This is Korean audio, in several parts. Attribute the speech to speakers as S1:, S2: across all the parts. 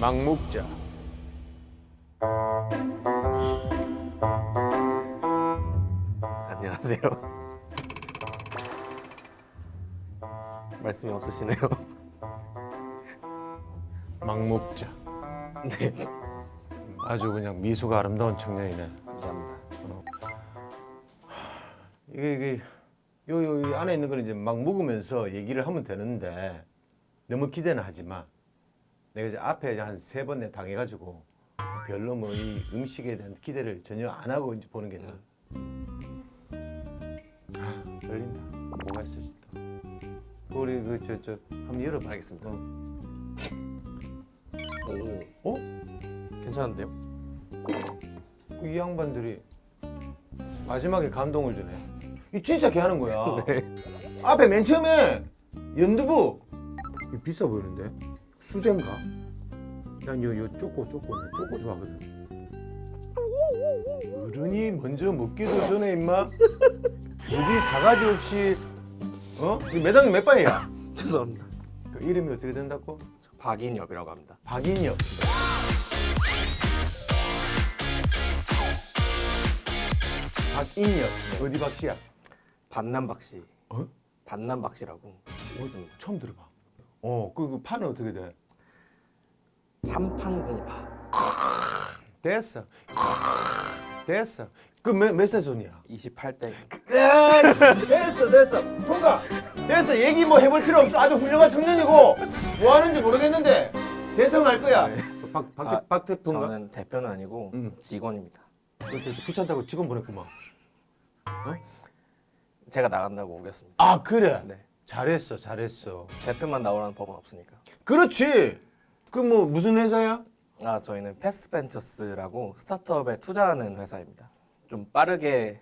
S1: 막목자.
S2: 안녕하세요. 말씀이 없으시네요.
S1: 막목자.
S2: 네,
S1: 아주 그냥 미소가 아름다운 청년이네.
S2: 감사합니다.
S1: 이게 이게 요, 요, 요 안에 있는 걸 이제 막 먹으면서 얘기를 하면 되는데 너무 기대는 하지 마. 내가 이제 앞에 한 세번내 당해가지고 별로 뭐 이 음식에 대한 기대를 전혀 안 하고 이제 보는 게 나아. 아, 떨린다. 뭐가 있을지 또. 우리 그 저 저 한번 열어봐.
S2: 알겠습니다.
S1: 어.
S2: 오,
S1: 어?
S2: 괜찮은데요?
S1: 이 양반들이 마지막에 감동을 주네. 이 진짜 개하는 거야.
S2: 네.
S1: 앞에 맨 처음에 연두부 이거 비싸 보이는데 수제인가? 난요 요 쪼꼬 쪼꼬네 쪼꼬 좋아하거든. 어른이 먼저 먹기도 전에 임마 어디 사가지 없이 어? 이 매당 몇 반이야?
S2: 죄송합니다.
S1: 그 이름이 어떻게 된다고?
S2: 저 박인엽이라고 합니다.
S1: 박인엽. 박인엽 어디 박씨야?
S2: 반남박씨.
S1: 어?
S2: 반남박씨라고 있습니다.
S1: 처음 들어봐. 어, 그, 그 판은 어떻게 돼?
S2: 참판공파.
S1: 됐어. 됐어. 그몇 세손이야?
S2: 28대.
S1: 됐어, 됐어. 통과. 됐어. 얘기 뭐 해볼 필요 없어. 아주 훌륭한 청년이고 뭐 하는지 모르겠는데 대성할 거야. 박, 박,
S2: 아,
S1: 박 대표인가?
S2: 저는 대표는 아니고
S1: 음.
S2: 직원입니다.
S1: 귀찮다고 직원 보냈구만.
S2: 제가 나간다고 우겼습니다.
S1: 아, 그래.
S2: 네.
S1: 잘했어, 잘했어.
S2: 대표만 나오라는 법은 없으니까.
S1: 그렇지. 그 뭐 무슨 회사야?
S2: 아, 저희는 패스트벤처스라고 스타트업에 투자하는 회사입니다. 좀 빠르게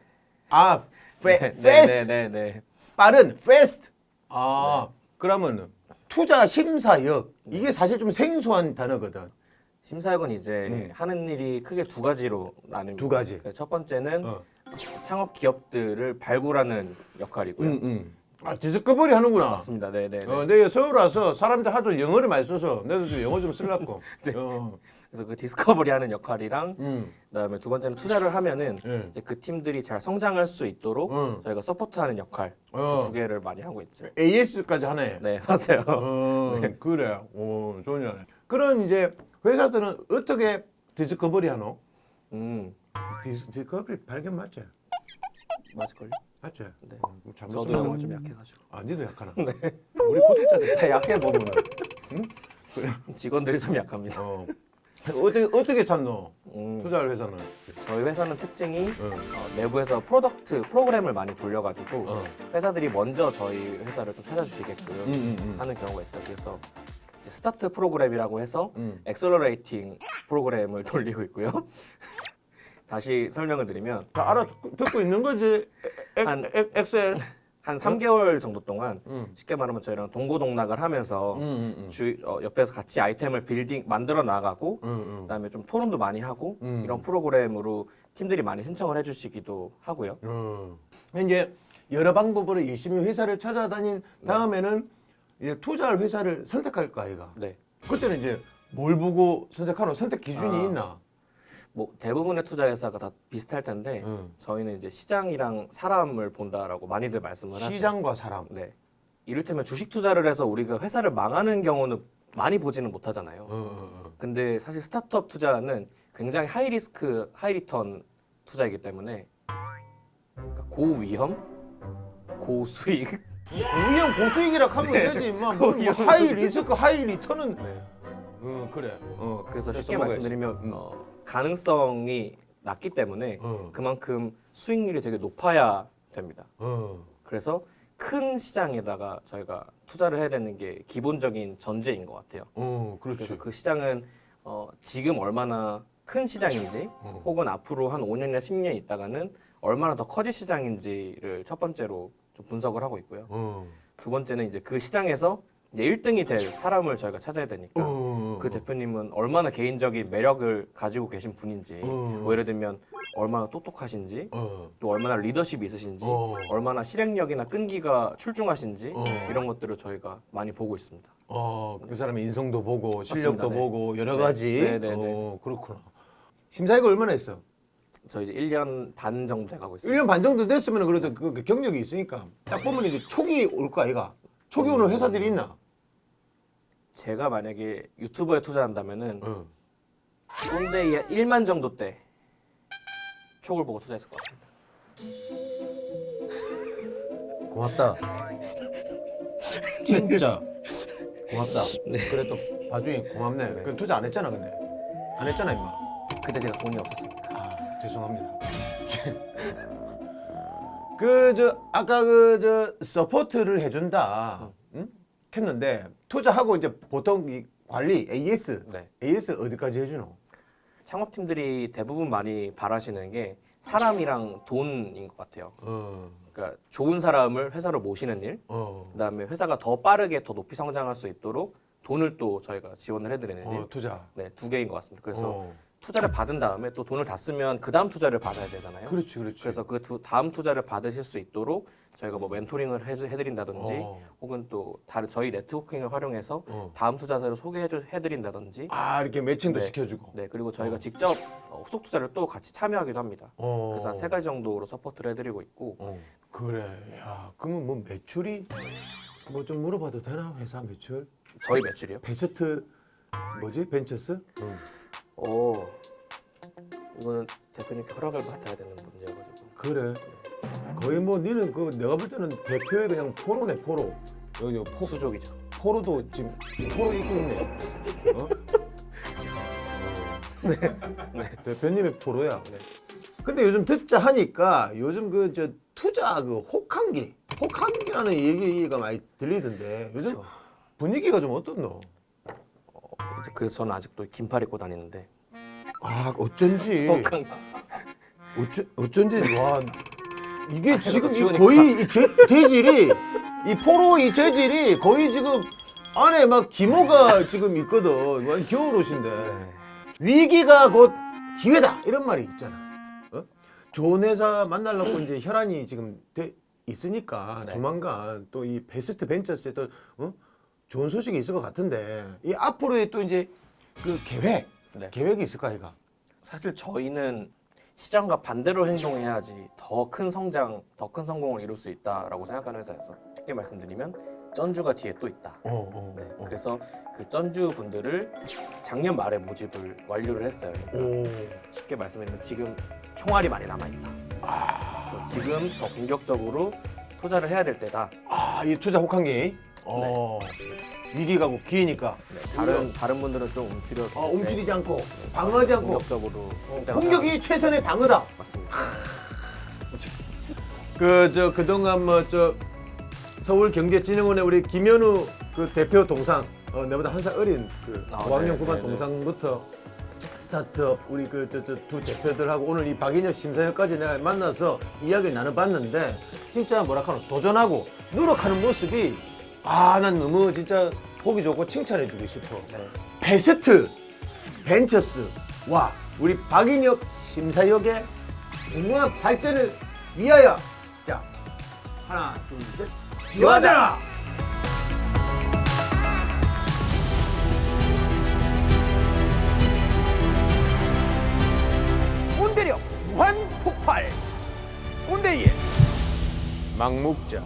S1: 아, 페,
S2: 네,
S1: 페스트.
S2: 네, 네, 네.
S1: 빠른 페스트. 아 그러면 투자 심사역 이게 사실 좀 생소한 단어거든.
S2: 심사역은 이제
S1: 음.
S2: 하는 일이 크게 두 가지로 나뉩니다.
S1: 두 가지.
S2: 그첫 번째는
S1: 어.
S2: 창업 기업들을 발굴하는 역할이고요.
S1: 응, 응. 아 디스커버리 하는구나.
S2: 맞습니다. 네, 네, 네.
S1: 어, 내가 서울 와서 사람들 하도 영어를 많이 써서 나도 좀 영어 좀 쓰려고.
S2: 네.
S1: 어,
S2: 그래서 그 디스커버리 하는 역할이랑
S1: 응,
S2: 그다음에 두 번째는 투자를 하면은
S1: 예.
S2: 이제 그 팀들이 잘 성장할 수 있도록
S1: 응.
S2: 저희가 서포트하는 역할 그
S1: 어.
S2: 두 개를 많이 하고 있죠.
S1: AS까지 하네.
S2: 네, 맞아요.
S1: 어, 그래. 오, 좋네. 그런 이제 회사들은 어떻게 디스커버리 하노?
S2: 음,
S1: 디스, 디스커버리 발견 맞지?
S2: 맞을걸요?
S1: 맞지?
S2: 네.
S1: 어, 그럼 잘못
S2: 저도 영어 좀 약해가지고
S1: 아, 니도 약하나? 우리 구독자들 다 약해 보면은.
S2: 직원들이 좀 약합니다.
S1: 어. 어떻게 어떻게 찾노?
S2: 음,
S1: 투자할 회사는.
S2: 저희 회사는 특징이
S1: 응.
S2: 어, 내부에서 프로덕트 프로그램을 많이 돌려가지고
S1: 어.
S2: 회사들이 먼저 저희 회사를 좀 찾아주시게끔
S1: 응, 응, 응.
S2: 하는 경우가 있어요. 그래서 스타트 프로그램이라고 해서
S1: 응.
S2: 엑셀러레이팅 프로그램을 돌리고 있고요. 다시 설명을 드리면
S1: 다 알아 듣고 있는 거지. 엑,
S2: 한-
S1: 엑, 엑셀.
S2: 한 3개월 정도 동안
S1: 응.
S2: 쉽게 말하면 저희랑 동고동락을 하면서
S1: 응, 응,
S2: 주, 어, 옆에서 같이 아이템을 빌딩 만들어 나가고
S1: 응, 응.
S2: 그다음에 좀 토론도 많이 하고
S1: 음.
S2: 이런 프로그램으로 팀들이 많이 신청을 해주시기도 하고요.
S1: 응. 이제 여러 방법으로 열심히 회사를 찾아다닌 다음에는 이제 투자할 회사를 선택할 거 아이가.
S2: 네.
S1: 그때는 이제 뭘 보고 선택하노? 선택 기준이
S2: 아.
S1: 있나?
S2: 뭐 대부분의 투자 회사가 다 비슷할 텐데
S1: 응.
S2: 저희는 이제 시장이랑 사람을 본다라고 많이들 말씀을 하세요.
S1: 시장과 사람.
S2: 네. 이를테면 주식 투자를 해서 우리가 회사를 망하는 경우는 많이 보지는 못하잖아요.
S1: 어.
S2: 근데 사실 스타트업 투자는 굉장히 하이 리스크, 하이 리턴 투자이기 때문에 그러니까 고위험, 고수익.
S1: 고위험 고수익이라 하면
S2: 네.
S1: 되지. 임마. 뭐, 뭐
S2: 고위험
S1: 하이 리스크, 하이 리턴은.
S2: 네.
S1: 어, 그래. 어,
S2: 그래서 쉽게. 말씀드리면
S1: 음.
S2: 어, 가능성이 낮기 때문에
S1: 어.
S2: 그만큼 수익률이 되게 높아야 됩니다.
S1: 어.
S2: 그래서 큰 시장에다가 저희가 투자를 해야 되는 게 기본적인 전제인 것 같아요.
S1: 어, 그렇지.
S2: 그래서 그 시장은 어, 지금 얼마나 큰 시장인지
S1: 어.
S2: 혹은 앞으로 한 5년이나 10년 있다가는 얼마나 더 커질 시장인지를 첫 번째로 좀 분석을 하고 있고요.
S1: 어.
S2: 두 번째는 이제 그 시장에서 이제 1등이 될 사람을 저희가 찾아야 되니까
S1: 어.
S2: 그 대표님은 얼마나 개인적인 매력을 가지고 계신 분인지
S1: 어.
S2: 뭐 예를 들면 얼마나 똑똑하신지
S1: 어.
S2: 또 얼마나 리더십이 있으신지
S1: 어.
S2: 얼마나 실행력이나 끈기가 출중하신지
S1: 어.
S2: 이런 것들을 저희가 많이 보고 있습니다.
S1: 어, 그 사람의 인성도 보고
S2: 맞습니다.
S1: 실력도
S2: 네.
S1: 보고 여러
S2: 네.
S1: 가지.
S2: 네, 네, 네.
S1: 어, 그렇구나. 심사위가 얼마나 했어?
S2: 저 이제 1년 반 정도 돼가고 있습니다.
S1: 1년 반 정도 됐으면 그래도 그, 그 경력이 있으니까 딱 보면 이제 초기 올 거 아이가. 초기 오는 회사들이 있나?
S2: 제가 만약에 유튜버에 투자한다면은
S1: 어.
S2: 꼰대이 1만 정도 때 촉을 보고 투자했을 것 같습니다.
S1: 고맙다. 진짜 고맙다. 그래 또 봐주니 고맙네. 그 투자 안 했잖아 근데. 안 했잖아 임마.
S2: 그때 제가 돈이 없었으니까.
S1: 아, 죄송합니다. 그 저 아까 그 저 서포트를 해준다. 응? 했는데 투자하고 이제 보통 이 관리 AS,
S2: 네.
S1: AS 어디까지 해주노?
S2: 창업팀들이 대부분 많이 바라시는 게 사람이랑 돈인 것 같아요.
S1: 어,
S2: 그러니까 좋은 사람을 회사로 모시는 일,
S1: 어,
S2: 그다음에 회사가 더 빠르게 더 높이 성장할 수 있도록 돈을 또 저희가 지원을 해드리는 일,
S1: 어 투자.
S2: 네, 두 개인 것 같습니다. 그래서
S1: 어,
S2: 투자를 받은 다음에 또 돈을 다 쓰면 그 다음 투자를 받아야 되잖아요.
S1: 그렇지, 그렇지.
S2: 그래서 그 두- 다음 투자를 받으실 수 있도록 저희가 뭐 멘토링을 해, 해드린다든지
S1: 어.
S2: 혹은 또 다른 저희 네트워킹을 활용해서
S1: 어.
S2: 다음 투자자를 소개해드린다든지
S1: 아 이렇게 매칭도
S2: 네.
S1: 시켜주고.
S2: 네 그리고 저희가 직접 어, 후속 투자를 또 같이 참여하기도 합니다.
S1: 어.
S2: 그래서 한 세 가지 정도로 서포트를 해드리고 있고
S1: 어. 그래. 야, 그러면 뭐 매출이 뭐 좀 물어봐도 되나? 회사 매출?
S2: 저희 매출이요.
S1: 베스트 뭐지? 벤처스? 응.
S2: 오 이거는 대표님께 허락을 받아야 되는 문제여가지고
S1: 그래. 거의 뭐 니는 그 내가 볼 때는 대표의 그냥 포로네 포로. 여기 여기 포,
S2: 수족이죠.
S1: 포로도 지금 포로 입고 있네. 어? 네. 대표님의 포로야.
S2: 네.
S1: 근데 요즘 듣자 하니까 요즘 그 저 투자 그 혹한기, 혹한기라는 얘기가 많이 들리던데 요즘
S2: 그렇죠.
S1: 분위기가 좀 어떻노?
S2: 이제 그래서 저는 아직도 긴팔 입고 다니는데
S1: 아 어쩐지
S2: 혹한
S1: 어쩌, 어쩐지 와 이게 지금 이. 거의 이 재, 재질이 이 포로 이 재질이 거의 지금 안에 막 기모가 지금 있거든 완전 겨울 옷인데
S2: 네.
S1: 위기가 곧 기회다 이런 말이 있잖아 어? 좋은 회사 만나려고 이제 혈안이 지금 돼 있으니까
S2: 네.
S1: 조만간 또 이 베스트 벤처스에 또 어? 좋은 소식이 있을 것 같은데 이 앞으로의 또 이제 그 계획
S2: 네.
S1: 계획이 있을까 이가
S2: 사실 저희는 시장과 반대로 행동해야지 더 큰 성장, 더 큰 성공을 이룰 수 있다라고 생각하는 회사여서 쉽게 말씀드리면 전주가 뒤에 또 있다.
S1: 어, 어,
S2: 네,
S1: 어.
S2: 그래서 그 전주 분들을 작년 말에 모집을 완료를 했어요.
S1: 오.
S2: 쉽게 말씀드리면 지금 총알이 많이 남아 있다.
S1: 아.
S2: 그래서 지금 더 공격적으로 투자를 해야 될 때다.
S1: 아, 이 투자 혹한기. 어. 위기가 곧 기회니까.
S2: 네, 다른 다른 분들은 좀 움츠려.
S1: 어, 움츠리지 않고 방어하지 않고
S2: 공격적으로
S1: 공격이 최선의 방어다.
S2: 맞습니다.
S1: 그 저 그동안 뭐 저 서울 경제진흥원의 우리 김현우 그 대표 동상 어, 내보다 한 살 어린 그
S2: 아,
S1: 5학년
S2: 네,
S1: 9반
S2: 네, 네.
S1: 동상부터 스타트업 우리 그 저 저 두 대표들하고 오늘 이 박인혁 심사위원까지 내가 만나서 이야기를 나눠봤는데 진짜 뭐랄까노 도전하고 노력하는 모습이 아 난 너무 진짜 보기 좋고 칭찬해주고 싶어.
S2: 네.
S1: 베스트 벤처스 와 우리 박인혁 심사역의 공무원 발전을 위하여. 자 하나 둘셋. 지화자! 꼰대력 무한 폭발. 꼰대이의 막목자